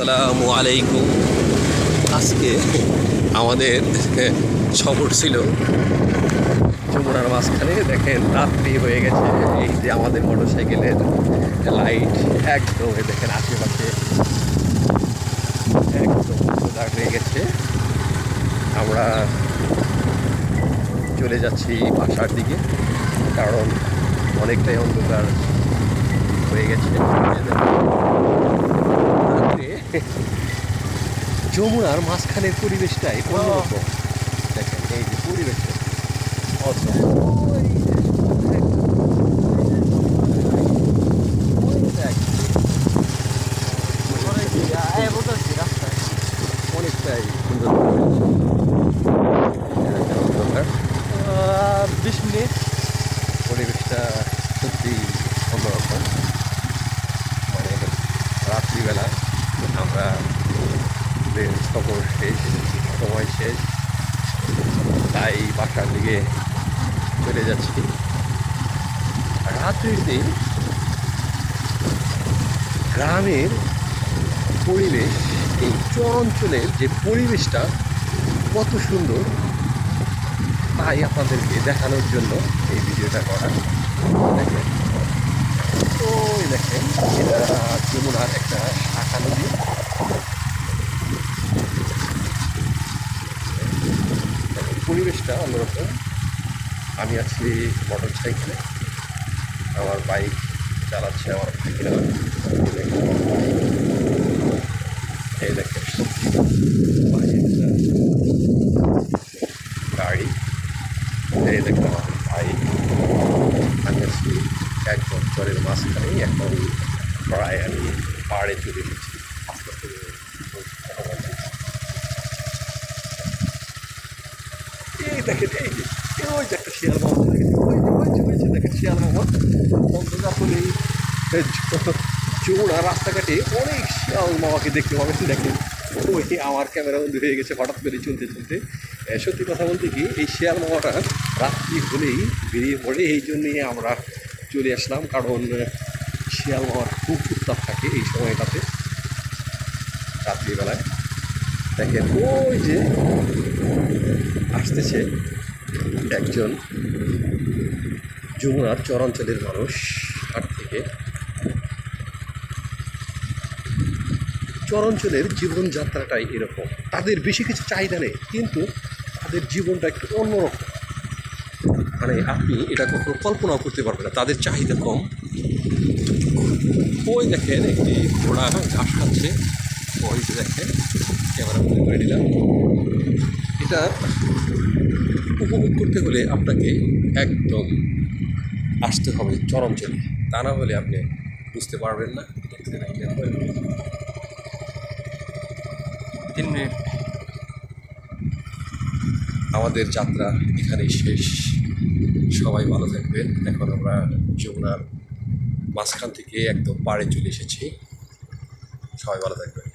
আসসালামু আলাইকুম। আজকে আমাদের সফর ছিল, যমুনার মাঝখানে দেখেন রাত্রি হয়ে গেছে। এই যে আমাদের মোটর সাইকেলের লাইট একদম দেখেন আশেপাশে একদম হয়ে গেছে। আমরা চলে যাচ্ছি বাসার দিকে, কারণ অনেকটাই অন্ধকার হয়ে গেছে। যমুনার মাঝখানের পরিবেশটাই অন্যরকম দেখেন এই যে পরিবেশটা. অনেকটাই সুন্দর অন্ধকার বিশ মিনিট পরিবেশটা সত্যি অন্যরকম মানে রাত্রিবেলা আমরা আমাদের সফর শেষ, সময় শেষ। তাই বাসার দিকে চলে যাচ্ছি। রাত্রির দিন গ্রামের পরিবেশ, এই চরাঞ্চলের যে পরিবেশটা কত সুন্দর, তাই আপনাদেরকে দেখানোর জন্য এই ভিডিওটা করা। দেখেন। ওই দেখেন, এটা যমুনার একটা শাখা দেখেন, পরিবেশটা অন্যরকম। আমি আছি মোটর সাইকেলে আমার বাইক চালাচ্ছে, আমার এই গাড়ি। এই দেখেন আমার ভাই আমি আছি একদম চরের মাঝখানে। এখন প্রায় আমি পাহাড়ে চলে এসেছি আস্তে আস্তে কথা বলছি। এই দেখেন, এই যে ওই যে একটা শিয়াল মামা দেখেন, ওই যে ওই যে ওই যে দেখেন শিয়াল মামা। অন্ধকার হলেই এই চৌড়া রাস্তাঘাটে অনেক শিয়াল মামাকে দেখতে পাবেন, দেখেন। ওই আমার ক্যামেরা বন্ধু হয়ে গেছে, হঠাৎ করে চলতে চলতে। সত্যি কথা বলতে কি, এই শিয়াল মামাটা রাত্রি হলেই বেরিয়ে পড়ে, এই জন্যই আমরা চলে আসলাম, কারণ শিয়াল মামার খুব উত্তাপ থাকে এই সময়টাতে, রাত্রিবেলায়। দেখেন, ওই যে আসতেছে একজন যমুনার চরাঞ্চলের মানুষ হাট থেকে। চরাঞ্চলের জীবনযাত্রাটাই এরকম। তাদের বেশি কিছু চাহিদা নেই, কিন্তু তাদের জীবনটা একটু অন্যরকম। মানে আপনি এটা কখনো কল্পনাও করতে পারবেন না, তাদের চাহিদা কম। ওই দেখেন একটি ঘোড়া ঘাস খাচ্ছে। ওই দেখেন ক্যামেরা বন্ধ করে নিলাম এটা উপভোগ করতে হলে আপনাকে একদম আসতে হবে চরম চলে তা না হলে আপনি বুঝতে পারবেন না। তিন মিনিট। আমাদের যাত্রা এখানেই শেষ। সবাই ভালো থাকবেন। এখন আমরা যমুনার মাঝখান থেকে একদম পাড়ে চলে এসেছি। সবাই ভালো থাকবেন।